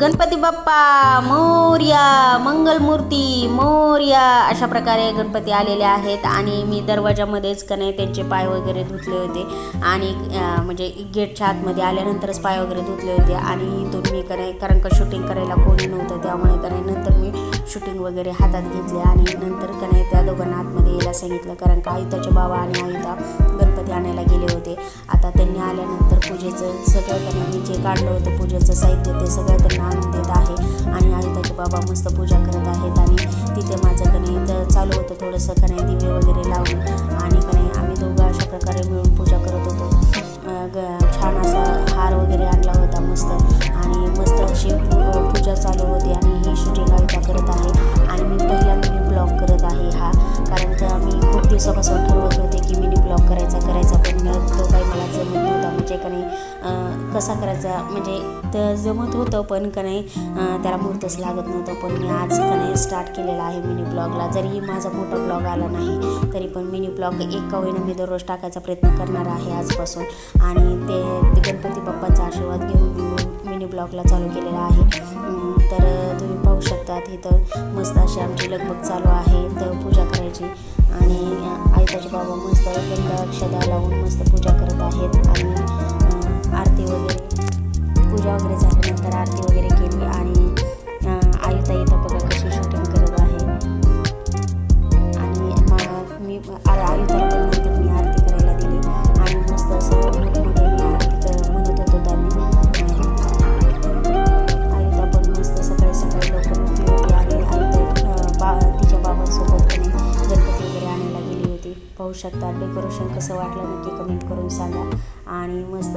गणपती बाप्पा मोर्या मंगलमूर्ती मोर्या अशा प्रकारे गणपती आलेले आहेत. आणि मी दरवाजामध्येच का नाही त्यांचे पाय वगैरे धुतले होते. आणि म्हणजे गेटच्या आतमध्ये आल्यानंतरच पाय वगैरे धुतले होते. आणि इथून मी का नाही कारण का शूटिंग करायला कोणी नव्हतं. त्यामुळे का नाही नंतर मी शूटिंग वगैरे हातात घेतले. आणि नंतर का नाही त्या दोघांना आतमध्ये यायला सांगितलं. कारण का आयुताचे बाबा आणि आयुता गणपती आणायला गेले होते. आता त्यांनी आल्यानंतर पूजेचं सगळं त्यांना मी जे काढलं होतं पूजेचं साहित्य ते सगळं त्यांना आणून देत आहे. आणि आयुताचे बाबा मस्त पूजा करत आहेत आणि तिथे माझं कणी चालू होतं थोडंसं कणी दिवे वगैरे लावून. आणि कणी आम्ही दोघं अशा प्रकारे मिळून पूजा करत होतो. ग छान असा हार वगैरे आणला होता मस्त. आणि मस्त अशी पूजा चालू होती आणि ही शूटिंग आयुता करत आहे. आणि मी पहिल्यांदा मी ब्लॉग करत आहे हा. कारण तर आम्ही खूप दिवसापासून ठरवत कसा करायचा? म्हणजे तर जमत होतं पण का नाही त्याला मुहूर्तच लागत नव्हतं. पण मी आज का नाही स्टार्ट केलेला आहे मिनी ब्लॉगला जरी माझा मोठा ब्लॉग आला नाही तरी पण मिनी ब्लॉग एक का होईना मी दररोज टाकायचा प्रयत्न करणार आहे आजपासून. आणि ते ते गणपती बाप्पांचा आशीर्वाद घेऊन मिनी ब्लॉगला चालू केलेला आहे. तर तुम्ही पाहू शकतात इथं मस्त अशी आमची लगबग चालू आहे. तर पूजा करायची. आणि आयताचे बाबा मस्त गंध अक्षदा लावून मस्त पूजा करत आहेत. आणि पाहू शकता डेकोरेशन कसं वाटलं नक्की कमेंट करून सांगा. आणि मस्त